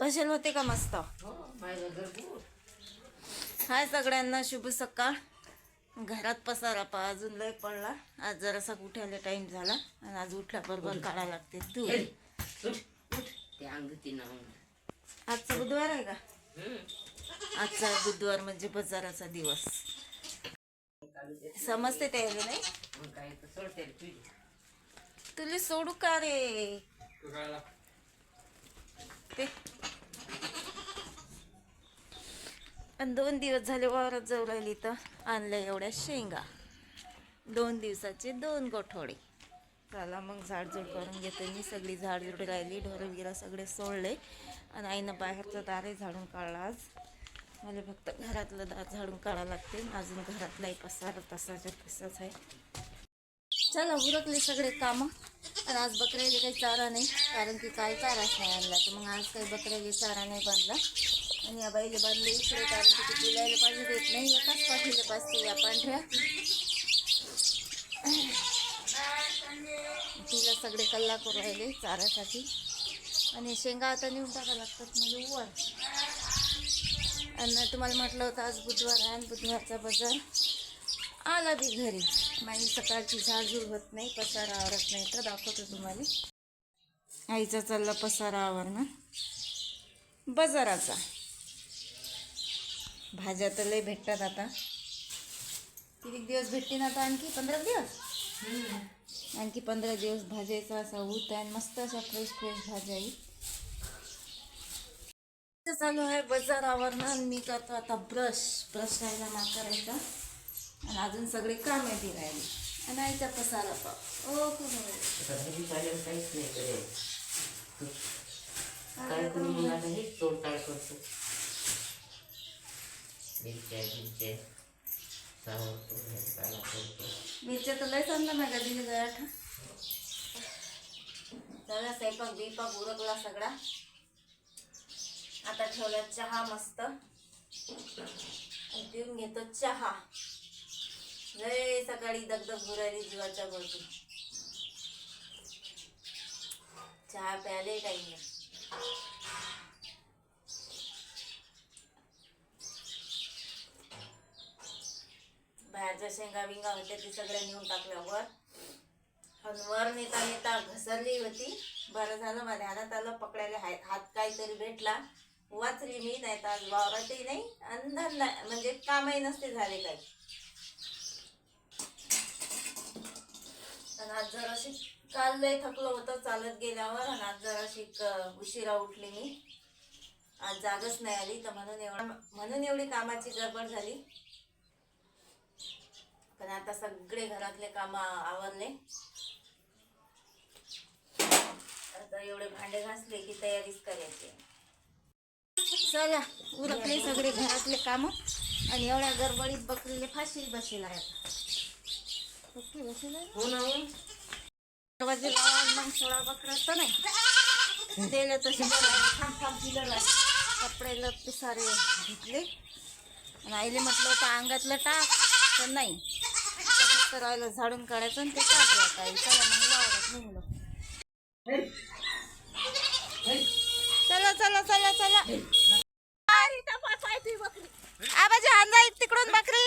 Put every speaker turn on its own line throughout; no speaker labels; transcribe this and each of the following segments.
बसेल होते का मस्त?
हो
हाय सगळ्यांना शुभ सकाळ. घरात पसारा पा अजून लय पडला. आज जरासा उठायला टाइम झाला. आणि आज उठल्याबरोबर काढा लागते. तू?
उठ. उठ. ते अंगती ना
आजचा बुधवार आहे का? आजचा बुधवार म्हणजे बाजाराचा दिवस. समजते त्याला नाही? तुला सोडू का रे? ते आणि दोन दिवस झाले वावरात जाऊ राहिली तर आणलं एवढ्या शेंगा. दोन दिवसाचे दोन गोठोडे चला मग झाडझूड करून घेते मी. सगळी झाडझूड राहिली ढोरंगिरा सगळे सोडले. आणि आईनं बाहेरचं दारही झाडून काढला आज. मला फक्त घरातलं दार झाडून काढावं लागते. अजून घरातलाही पसार तसाच्या तसाच आहे. चला उरकले सगळे कामं. आणि आज बकऱ्याला काही चारा नाही कारण की काय चाराच नाही आणला. तर मग आज काही बकऱ्याला चारा नाही बांधला. आणि या बाईला बांधले इकडे कारण की पिलायला पाणी देत नाही एकाच पाठीला पाचते या पांढऱ्या तिला सगळे कल्ला करू राहिले चारासाठी आणि शेंगा आता नेऊन टाका लागतात म्हणजे उवर आणि तुम्हाला म्हटलं होतं आज बुधवार आहे आणि बुधवारचा बाजार आला बी घरी माझी सकाळची झाडझूड होत नाही पसारा आवरत नाही तर दाखवतो तुम्हाला आईचा चालला पसारा आवरणं बाजाराचा भाज्या तर लय भेटतात आता. किती दिवस भेटतील आता आणखी? पंधरा दिवस? आणखी पंधरा दिवस भाज्याचा असा ऊत आहे आणि मस्त अशा फ्रेश फ्रेश भाज्या येईल चालू आहे बाजार आवरणं आणि मी करतो आता ब्रश ब्रश राहिला ना करायचा. आणि अजून सगळे काम आहे ती राहिली. आणि आईचा पसारा पाव ओ
घरी चालेल काहीच नाही काय करू हेच तोडताड करतो मिरच्या मिरचे सावरतो भाजीपाला करतो
मिरच्या तर लय चांगला माझ्या दिली गळाठ सगळा स्वयंपाक बिपाक उरकला सगळा. आता ठेवला चहा मस्त. आणि पिऊन घेतो चहा. लय सकाळी दगदग भुरायली जीवाच्या वरती चहा प्यायले टाईम सगळ्या शेंगा बिंगा होत्या ते सगळ्या नेऊन टाकल्यावर. वर आणि वर नेता नेता घसरली होती. बरं झालं माझ्या हातात आलं पकडायला हाय हात काहीतरी भेटला. वाचली मी नाही तर आज वावरातही नाही आणि नाही म्हणजे कामही नसते झाले काही. आणि आज जराशी काल लय थकलो होतं चालत गेल्यावर आणि आज जराशी उशिरा उठली मी. आज जागच नाही आली तर म्हणून एवढा म्हणून एवढी कामाची गडबड झाली. पण आता सगळे घरातले काम आवरले. आता एवढे भांडे घासले की तयारीच करायची. चला उरकले सगळे घरातले काम आणि एवढ्या गडबडीत बकरीले फाशी बसेल आहे बसेल?
हो ना
दरवाजे लावून मग सोळा बकरा तर नाही. दिले तसे कपडे लत्ते सारे घेतले आणि आईले म्हटलं होतं अंगातलं टाक. तर नाही. फक्त राहिलं झाडून काढायचं आणि ते टाकलं आता. आई चला मग वावरात निघलो. चला चला चला चला. आबाजी आणला एक तिकडून बकरी?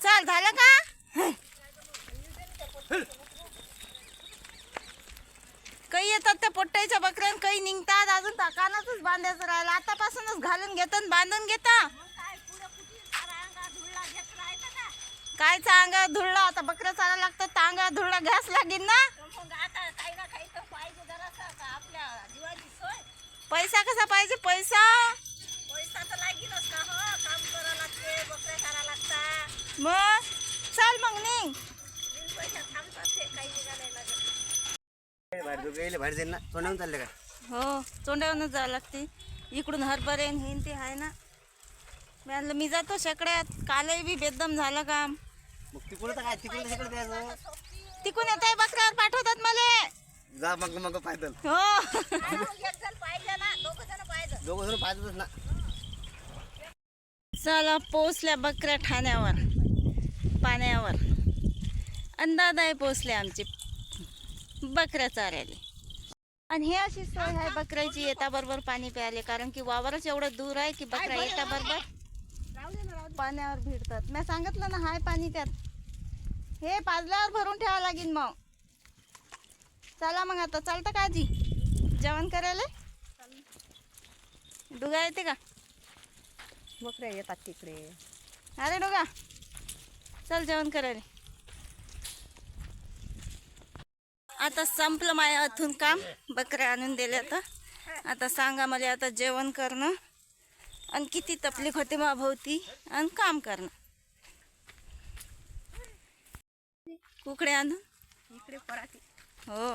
चाल झालं का? काही येतात त्या पोट्टाईच्या बकऱ्या काही निघतात. अजून ता- कानातच बांधायचं राहिलं. आतापासूनच घालून घेतात आणि बांधून घेता. काय अंगा धुळला? आता बकऱ्या चाला लागतात तर अंगा धुळला घ्यास लागेल ना? पैसा कसा पाहिजे? पैसा? मग? चाल मग निघ.
बाहेर गेले बाहेर जाईल ना. तोंडावून चालले का?
हो तोंडावरच जावं लागते. इकडून हरभरे आणि हेन ते आहे ना. मी म्हणलं मी जातो शेकड्यात. कालही बी बेदम झालं काम.
मग तिकडं तर काय? तिकडं तिकडे द्यायचं
तिकून येत आहे बकऱ्यावर पाठवतात मला.
जा मग मग पायदल.
हो.
दोघं जण पायदलच ना.
चला पोचल्या बकऱ्या ठाण्यावर. पाण्यावर. अंदाज आहे पोचले आमचे. बकऱ्या चारायला. आणि हे अशी सोय आहे बकऱ्याची येता बरोबर पाणी प्यायले. कारण की वावरच एवढं दूर आहे की बकऱ्या येता बरोबर. पाण्यावर भिडतात. मी सांगितलं ना हाय पाणी त्यात. हे पाजल्यावर भरून ठेवावं लागेल मग. चला मग आता चालतं का आजी? जेवण करायला? डुगा येते का?
बकऱ्या येतात तिकडे.
अरे डुगा चल जेवण करायला. आता संपलं माया अथून काम. बकऱ्या आणून दिल्या आता आता सांगा मला आता जेवण करणं. आणि किती तकलीफ होते मा भोवती आणि काम करणं. कुकडे आणून
इकडे पराठी.
हो.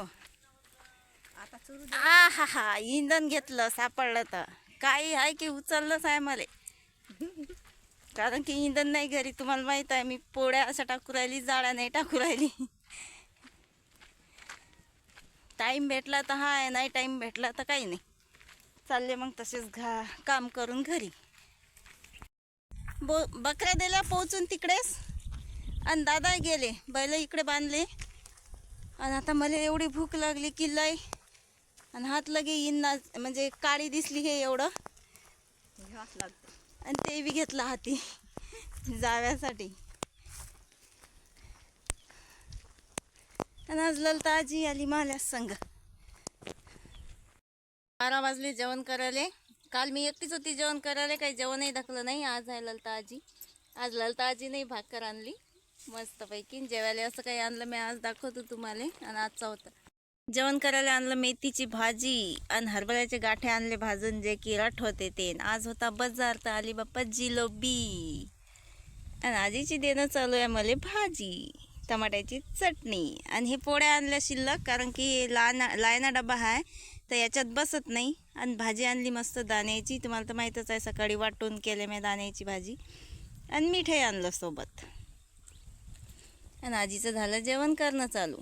आता चुरू
आ हा हा इंधन घेतलं सापडलं तर. काही आहे की उचललंच आहे मला. कारण की इंधन नाही घरी तुम्हाला माहीत आहे मी पोळ्या अशा टाकू राहिली जाळ्या नाही टाकू राहिली. टाईम भेटला तर हाय नाही टाईम भेटला तर काही नाही. चालले मग तसेच घा काम करून घरी. बो बकऱ्या दिल्या पोहोचून तिकडेच. आणि दादा गेले बैल इकडे बांधले. आणि आता मला एवढी भूक लागली की लय. आणि हात लगे इन्ना म्हणजे काळी दिसली हे एवढं.
लागतं
आणि ते बी घेतला हाती जाव्यासाठी. आणि आज ललता आजी आली माल्या संघ बारा वाजले जेवण करायला. काल मी एकटीच होती जेवण करायला. काही जेवणही दाखलं नाही. आज आहे ललता आजी. आज ललता नाही भाकर आणली. मस्तपैकी. जेवायला असं काही आणलं मी आज दाखवतो तुम्हाला. आणि आजचा होता. जेवण करायला आणलं मेथीची भाजी आणि हरभऱ्याचे गाठे आणले भाजून जे की होते ते. आज होता बाजार. तर आली बाप्पा जिलोबी. आणि आजीची देणं चालू आहे मला भाजी. टमाट्याची चटणी. आणि हे पोळ्या आणल्या शिल्लक. कारण की लहान लायना डबा आहे. तर याच्यात बसत नाही. आणि भाजी आणली मस्त दाण्याची. तुम्हाला तर माहीतच आहे सकाळी वाटून केले मी दाण्याची भाजी. आणि मिठाई आणलं सोबत. आणि आजीचं झालं जेवण करणं चालू.